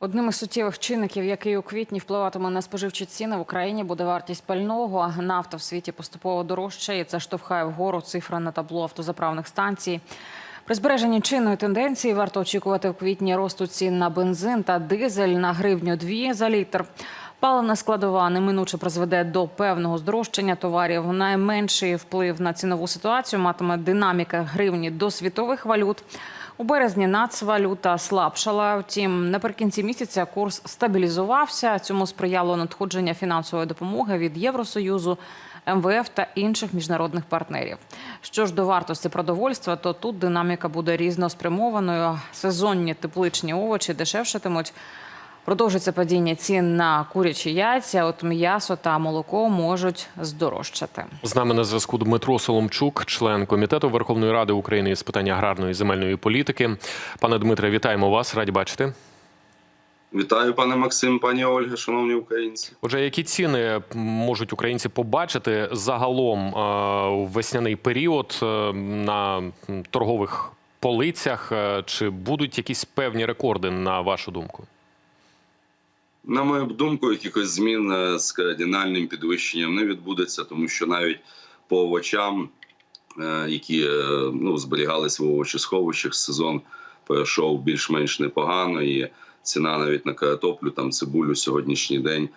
Одним із суттєвих чинників, який у квітні впливатиме на споживчі ціни в Україні, буде вартість пального. Нафта в світі поступово дорожчає. Це штовхає вгору цифра на табло автозаправних станцій. При збереженні чинної тенденції варто очікувати в квітні росту цін на бензин та дизель на гривню 2 за літр. Паливна складова неминуче призведе до певного здорожчання товарів. Найменший вплив на цінову ситуацію матиме динаміка гривні до світових валют. У березні нацвалюта слабшала. Втім, наприкінці місяця курс стабілізувався. Цьому сприяло надходження фінансової допомоги від Євросоюзу, МВФ та інших міжнародних партнерів. Що ж до вартості продовольства, то тут динаміка буде різноспрямованою. Сезонні тепличні овочі дешевшатимуть. Продовжиться падіння цін на курячі яйця. От м'ясо та молоко можуть здорожчати. З нами на зв'язку Дмитро Соломчук, член комітету Верховної Ради України з питань аграрної і земельної політики. Пане Дмитре, вітаємо вас. Раді бачити. Вітаю, пане Максим, пані Ольга, шановні українці. Отже, які ціни можуть українці побачити загалом е, у весняний період е, на торгових полицях? Е, Чи будуть якісь певні рекорди на вашу думку? На мою думку, якихось змін е, з кардинальним підвищенням не відбудеться, тому що навіть по овочам, е, які е, ну, зберігались в овочесховищах, сезон пройшов більш-менш непогано, і ціна навіть на картоплю, там цибулю сьогоднішній день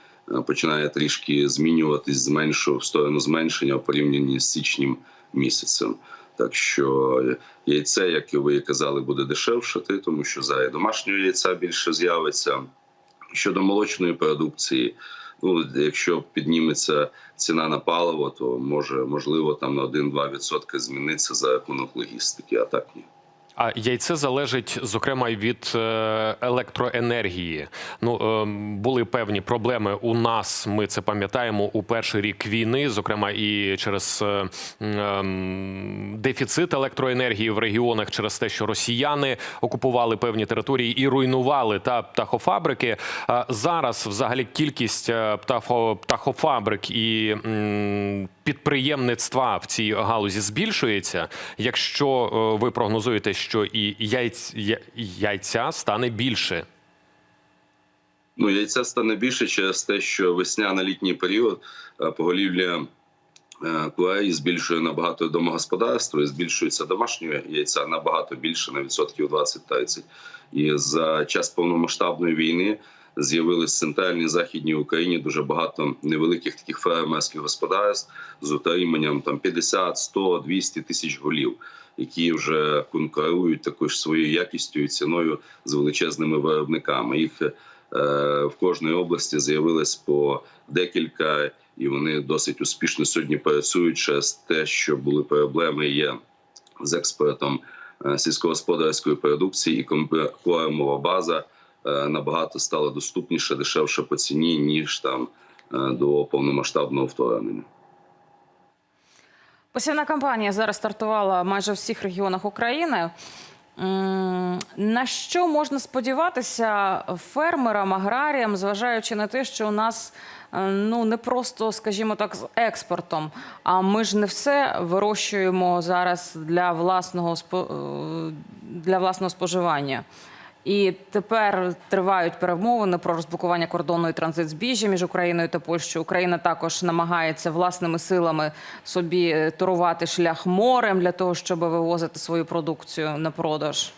починає трішки змінюватись, зменшу в сторону зменшення у порівнянні з січнім місяцем. Так що яйце, як і ви казали, буде дешевшати, тому що зараз домашнього яйця більше з'явиться. Щодо молочної продукції, ну якщо підніметься ціна на паливо, то може можливо там на 1-2% зміниться за рахунок логістики, а так ні. А яйце залежить зокрема від е, електроенергії. Ну е, були певні проблеми у нас. Ми це пам'ятаємо у перший рік війни, зокрема і через е, дефіцит електроенергії в регіонах, через те, що росіяни окупували певні території і руйнували та птахофабрики. Зараз, взагалі, кількість птахо, птахофабрик і підприємництва в цій галузі збільшується. Якщо ви прогнозуєте, що і яйць, я- яйця стане більше. Ну яйця стане більше через те, що весняно-літній період поголівля поголів'я е, збільшує набагато домогосподарство і збільшується домашнього яйця набагато більше на відсотків 20-30. І за час повномасштабної війни з'явились в центральній західній Україні дуже багато невеликих таких фермерських господарств з утриманням там 50, 100, 200 тисяч голів, які вже конкурують також своєю якістю і ціною з величезними виробниками. Їх е, в кожній області з'явилось по декілька, і вони досить успішно сьогодні працюють через те, що були проблеми є з експортом е, сільськогосподарської продукції, і кормова база набагато стала доступніше, дешевше по ціні ніж там е, до повномасштабного вторгнення. Посівна кампанія зараз стартувала майже в всіх регіонах України. На що можна сподіватися фермерам, аграріям, зважаючи на те, що у нас е, ну не просто, скажімо так, з експортом, а ми ж не все вирощуємо зараз для власного е, для власного споживання. І тепер тривають перемовини про розблокування кордону і транзит збіжжя між Україною та Польщею. Україна також намагається власними силами собі е, торувати шлях морем для того, щоб вивозити свою продукцію на продаж.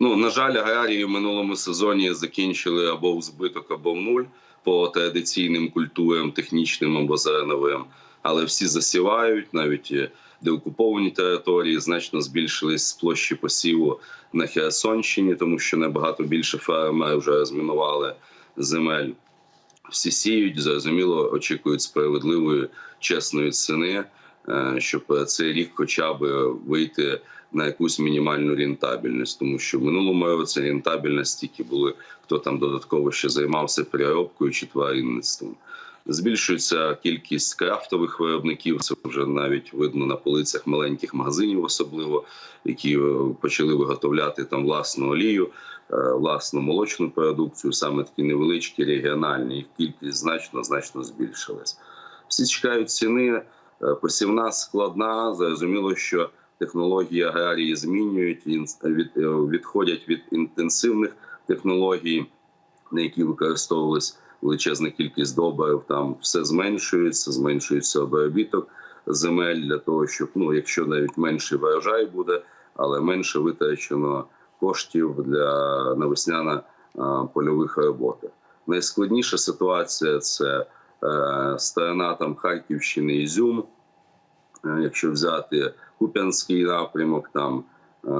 Ну на жаль, аграрії в минулому сезоні закінчили або в збиток, або в нуль по традиційним культурам, технічним або зерновим. Але всі засівають, навіть е, деокуповані території значно збільшились площі посіву на Херсонщині, тому що набагато більше фермерів вже розмінували земель. Всі сіють, зрозуміло, очікують справедливої, чесної ціни, е, щоб цей рік хоча б вийти на якусь мінімальну рентабельність, тому що в минулому році рентабельність тільки були хто там додатково ще займався переробкою чи тваринництвом. Збільшується кількість крафтових виробників. Це вже навіть видно на полицях маленьких магазинів, особливо які е, почали виготовляти там власну олію, е, власну молочну продукцію, саме такі невеличкі регіональні. Їх кількість значно значно збільшилась. Всі чекають ціни. е, Посівна складна. Зрозуміло, що технології аграрії змінюють, ін- від- відходять від інтенсивних технології, на які використовувалась величезна кількість добрив, там все зменшується, зменшується обробіток земель для того, щоб ну, якщо навіть менший врожай буде, але менше витрачено коштів для навесняно а, польових роботах. Найскладніша ситуація це е, сторона там Харківщини, Ізюм. Е, Якщо взяти Куп'янський напрямок, там е,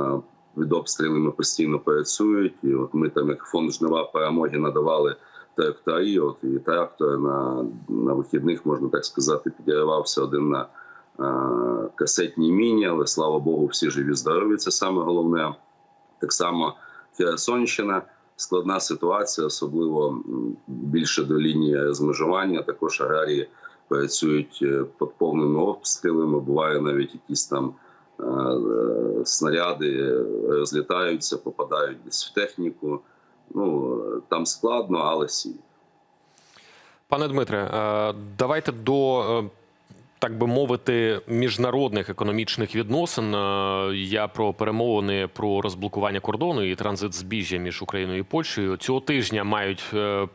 від обстрілами постійно працюють. І от ми там, як фонд жнива перемоги, надавали трактори. От і трактор на, на вихідних, можна так сказати, підірвався один на е, касетній міні, але слава Богу, всі живі здорові. Це саме головне. Так само Херсонщина. Складна ситуація, особливо більше до лінії розмежування. Також аграрії працюють е, під повними обстрілами. Буває навіть якісь там е, е, снаряди розлітаються, попадають десь в техніку. Ну е, там складно, але сі. Пане Дмитре, е, давайте до. Е, Так би мовити, міжнародних економічних відносин Е, я про перемовини про розблокування кордону і транзит збіжжя між Україною і Польщею цього тижня мають е,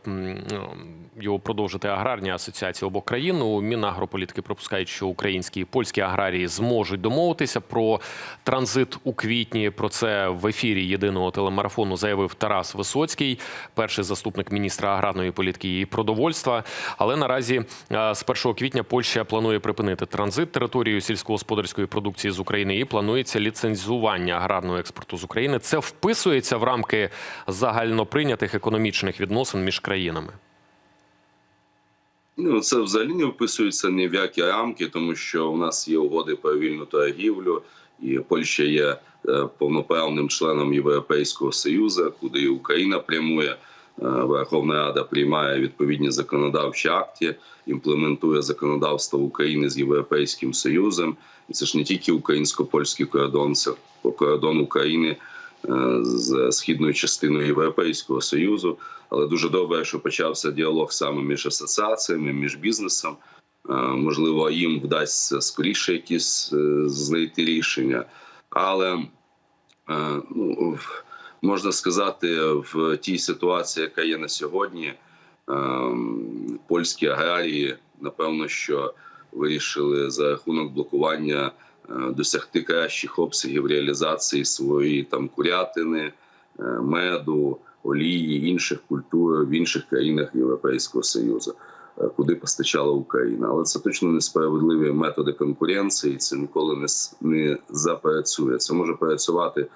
його продовжити аграрні асоціації обох країн. У Мінагрополітики пропускають, що українські і польські аграрії зможуть домовитися про транзит у квітні. Про це в ефірі єдиного телемарафону заявив Тарас Висоцький, перший заступник міністра аграрної політики і продовольства. Але наразі е, з 1 квітня Польща планує припинити транзит територією сільськогосподарської продукції з України і планується ліцензування аграрного експорту з України. Це вписується в рамки загальноприйнятих економічних відносин між країнами. Ну, це взагалі не вписується ні в які рамки, тому що у нас є угоди про вільну торгівлю, і Польща є е, повноправним членом Європейського союзу, куди і Україна прямує. Е, Верховна Рада приймає відповідні законодавчі акти, імплементує законодавство України з Європейським Союзом. І це ж не тільки українсько-польський кордон, це кордон України е, з східною частиною Європейського союзу. Але дуже добре, що почався діалог саме між асоціаціями, між бізнесом. Е, Можливо, їм вдасться скоріше якісь знайти рішення. Але ну, можна сказати, в тій ситуації, яка є на сьогодні, ем, польські аграрії, напевно, що вирішили за рахунок блокування е, досягти кращих обсягів реалізації своєї там курятини, е, меду, олії, інших культур в інших країнах Європейського Союзу, е, куди постачала Україна. Але це точно несправедливі методи конкуренції. Це ніколи не, не запрацює. Це може працювати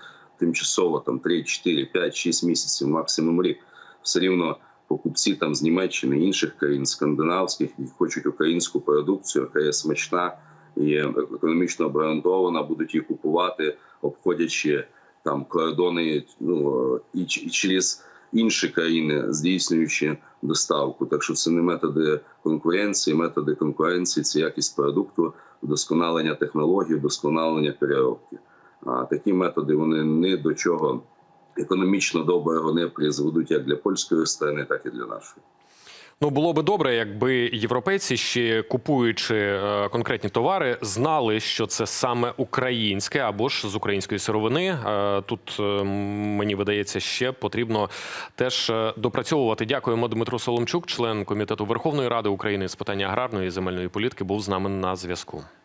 тимчасово там 3, 4, 5, 6 місяців, максимум рік. Все рівно покупці там з Німеччини, інших країн скандинавських, які хочуть українську продукцію, яка є смачна і економічно обґрунтована, будуть її купувати, обходячи там кордони ну, і, і через інші країни, здійснюючи доставку. Так що це не методи конкуренції, методи конкуренції це якість продукту, вдосконалення технологій, вдосконалення переробки. А такі методи вони ні до чого економічно доброго не призведуть як для польської сторони, так і для нашої. Ну було би добре, якби європейці ще купуючи е, конкретні товари, знали, що це саме українське або ж з української сировини. Е, тут е, мені видається, ще потрібно теж допрацьовувати. Дякуємо Дмитро Соломчук, член комітету Верховної Ради України з питання аграрної і земельної політики, був з нами на зв'язку.